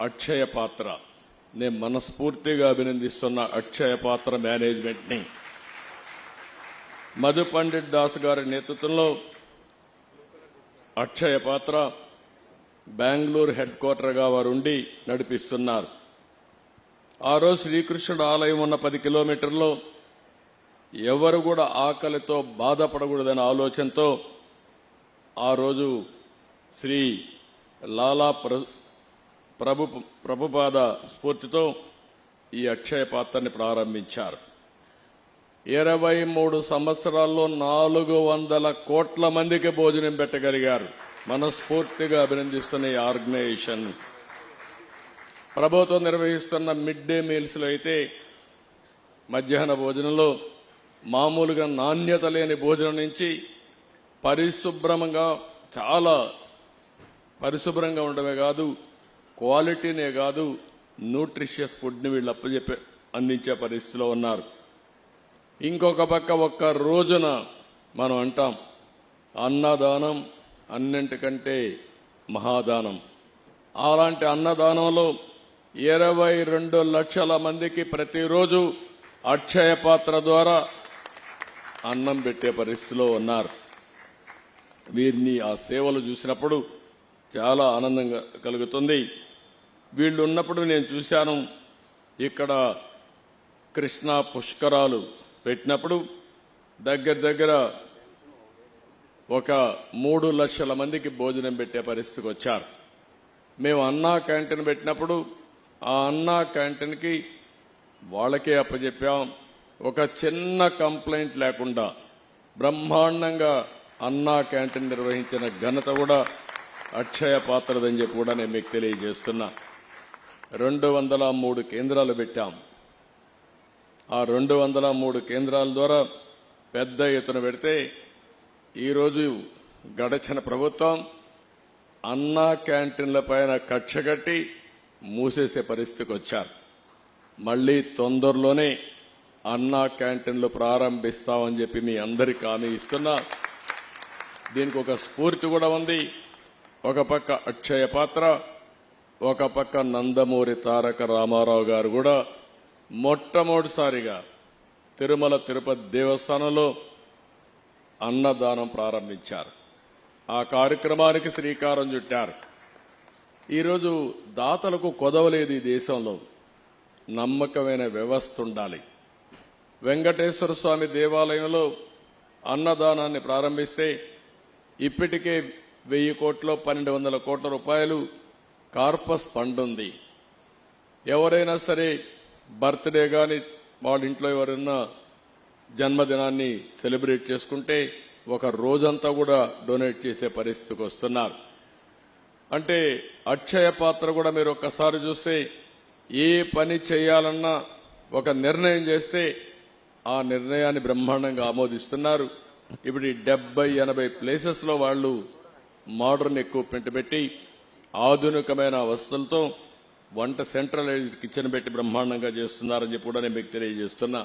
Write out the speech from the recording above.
అక్షయ పాత్ర నేను మనస్ఫూర్తిగా అభినందిస్తున్న అక్షయ పాత్ర మేనేజ్మెంట్ని మధు పండిట్ దాస్ గారి నేతృత్వంలో అక్షయ పాత్ర బెంగళూరు హెడ్ క్వార్టర్గా వారు ఉండి నడిపిస్తున్నారు. ఆ రోజు శ్రీకృష్ణుడు ఆలయం ఉన్న పది కిలోమీటర్లో ఎవరు కూడా ఆకలితో బాధపడకూడదనే ఆలోచనతో ఆ రోజు శ్రీ లాలా ప్ర- ప్రభు ప్రభుపాద స్ఫూర్తితో ఈ అక్షయ పాత్రని ప్రారంభించారు. ఇరవై మూడు సంవత్సరాల్లో నాలుగు వందల కోట్ల మందికి భోజనం పెట్టగలిగారు. మనస్ఫూర్తిగా అభినందిస్తున్న ఈ ఆర్గనైజేషన్. ప్రభుత్వం నిర్వహిస్తున్న మిడ్ డే మీల్స్లో అయితే మధ్యాహ్న భోజనంలో మామూలుగా నాణ్యత లేని భోజనం నుంచి పరిశుభ్రంగా చాలా పరిశుభ్రంగా ఉండమే కాదు క్వాలిటీనే కాదు న్యూట్రిషియస్ ఫుడ్ని వీళ్ళు అప్పచెప్పే అందించే పరిస్థితిలో ఉన్నారు. ఇంకొక పక్క ఒక్క రోజున మనం అంటాం అన్నదానం అన్నింటికంటే మహాదానం. అలాంటి అన్నదానంలో ఇరవై రెండు లక్షల మందికి ప్రతిరోజు అక్షయ పాత్ర ద్వారా అన్నం పెట్టే పరిస్థితిలో ఉన్నారు. వీరిని ఆ సేవలు చూసినప్పుడు చాలా ఆనందంగా కలుగుతుంది. వీళ్ళు ఉన్నప్పుడు నేను చూశాను ఇక్కడ కృష్ణా పుష్కరాలు పెట్టినప్పుడు దగ్గర దగ్గర ఒక మూడు లక్షల మందికి భోజనం పెట్టే పరిస్థితికి వచ్చారు. మేము అన్నా క్యాంటీన్ పెట్టినప్పుడు ఆ అన్నా క్యాంటీన్కి వాళ్ళకే అప్పచెప్పాం. ఒక చిన్న కంప్లైంట్ లేకుండా బ్రహ్మాండంగా అన్నా క్యాంటీన్ నిర్వహించిన ఘనత కూడా అక్షయ పాత్రదని చెప్పి కూడా నేను మీకు తెలియజేస్తున్నా. రెండు వందల మూడు కేంద్రాలు పెట్టాం. ఆ రెండు వందల మూడు కేంద్రాల ద్వారా పెద్ద ఎత్తున పెడితే ఈరోజు గడచిన ప్రభుత్వం అన్నా క్యాంటీన్ల పైన కక్షగట్టి మూసేసే పరిస్థితికి వచ్చారు. మళ్ళీ తొందరలోనే అన్నా క్యాంటీన్లు ప్రారంభిస్తామని చెప్పి మీ అందరికీ హామీ ఇస్తున్నా. దీనికి ఒక స్ఫూర్తి కూడా ఉంది. ఒక పక్క అక్షయ పాత్ర ఒక పక్క నందమూరి తారక రామారావు గారు కూడా మొట్టమొదటిసారిగా తిరుమల తిరుపతి దేవస్థానంలో అన్నదానం ప్రారంభించారు. ఆ కార్యక్రమానికి శ్రీకారం చుట్టారు. ఈరోజు దాతలకు కొదవలేదు ఈ దేశంలో. నమ్మకమైన వ్యవస్థ ఉండాలి. వెంకటేశ్వర స్వామి దేవాలయంలో అన్నదానాన్ని ప్రారంభిస్తే ఇప్పటికే వెయ్యి కోట్లు పన్నెండు వందల కోట్ల రూపాయలు కార్పస్ ఫండ్ ఉంది. ఎవరైనా సరే బర్త్డే కానీ వాళ్ళ ఇంట్లో ఎవరైనా జన్మదినాన్ని సెలబ్రేట్ చేసుకుంటే ఒక రోజంతా కూడా డొనేట్ చేసే పరిస్థితికి వస్తున్నారు. అంటే అక్షయ పాత్ర కూడా మీరు ఒక్కసారి చూస్తే ఏ పని చేయాలన్నా ఒక నిర్ణయం చేస్తే ఆ నిర్ణయాన్ని బ్రహ్మాండంగా ఆమోదిస్తున్నారు. ఇప్పుడు డెబ్బై ఎనభై ప్లేసెస్లో వాళ్ళు మోడర్న్ ఎక్విప్మెంట్ పెట్టి ఆధునికమైన వసతులతో వంట సెంట్రలైజ్డ్ కిచెన్ పెట్టి బ్రహ్మాండంగా చేస్తున్నారని చెప్పి కూడా నేను మీకు తెలియజేస్తున్నా.